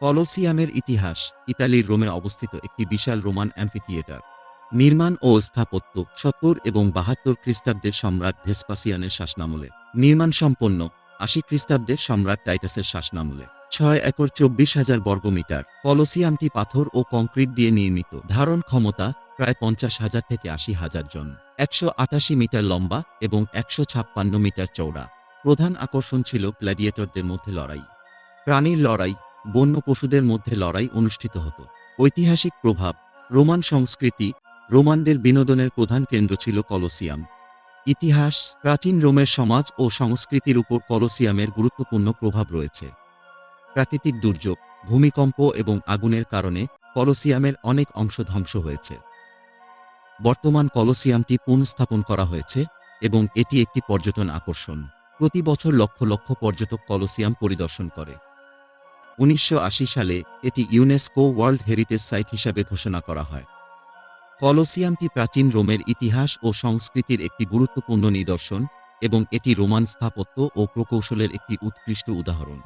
কলোসিয়ামের ইতিহাস, ইতালির রোমে অবস্থিত একটি বিশাল রোমান অ্যাম্ফিথিয়েটার। নির্মাণ ও স্থাপত্য সত্তর এবং বাহাত্তর খ্রিস্টাব্দের সম্রাট ভেসপাসিয়ানের শাসনামলে। নির্মাণ সম্পন্ন, আশি খ্রিস্টাব্দের সম্রাট টাইটাসের শাসনামলে। ছয় একর চব্বিশ হাজার বর্গমিটার, কলোসিয়ামটি পাথর ও কংক্রিট দিয়ে নির্মিত। ধারণ ক্ষমতা, প্রায় পঞ্চাশ হাজার থেকে আশি হাজার জন। একশো আটাশি মিটার লম্বা এবং একশো ছাপ্পান্ন মিটার চৌড়া প্রধান আকর্ষণ ছিল গ্ল্যাডিয়েটরদের মধ্যে লড়াই। প্রাণীর লড়াই বন্য পশুদের মধ্যে লড়াই অনুষ্ঠিত হতো। ঐতিহাসিক প্রভাব, রোমান সংস্কৃতি, রোমানদের বিনোদনের প্রধান কেন্দ্র ছিল কলোসিয়াম। ইতিহাস, প্রাচীন রোমের সমাজ ও সংস্কৃতির উপর কলোসিয়ামের গুরুত্বপূর্ণ প্রভাব রয়েছে। প্রাকৃতিক দুর্যোগ, ভূমিকম্প এবং আগুনের কারণে কলোসিয়ামের অনেক অংশ ধ্বংস হয়েছে। বর্তমান কলোসিয়ামটি পুনঃস্থাপন করা হয়েছে এবং এটি একটি পর্যটন আকর্ষণ। প্রতি বছর লক্ষ লক্ষ পর্যটক কলোসিয়াম পরিদর্শন করে। উনিশশো আশি সালে এটি ইউনেস্কো ওয়ার্ল্ড হেরিটেজ সাইট হিসাবে ঘোষণা করা হয়। কলোসিয়ামটি প্রাচীন রোমের ইতিহাস ও সংস্কৃতির একটি গুরুত্বপূর্ণ নিদর্শন এবং এটি রোমান স্থাপত্য ও প্রকৌশলের একটি উৎকৃষ্ট উদাহরণ।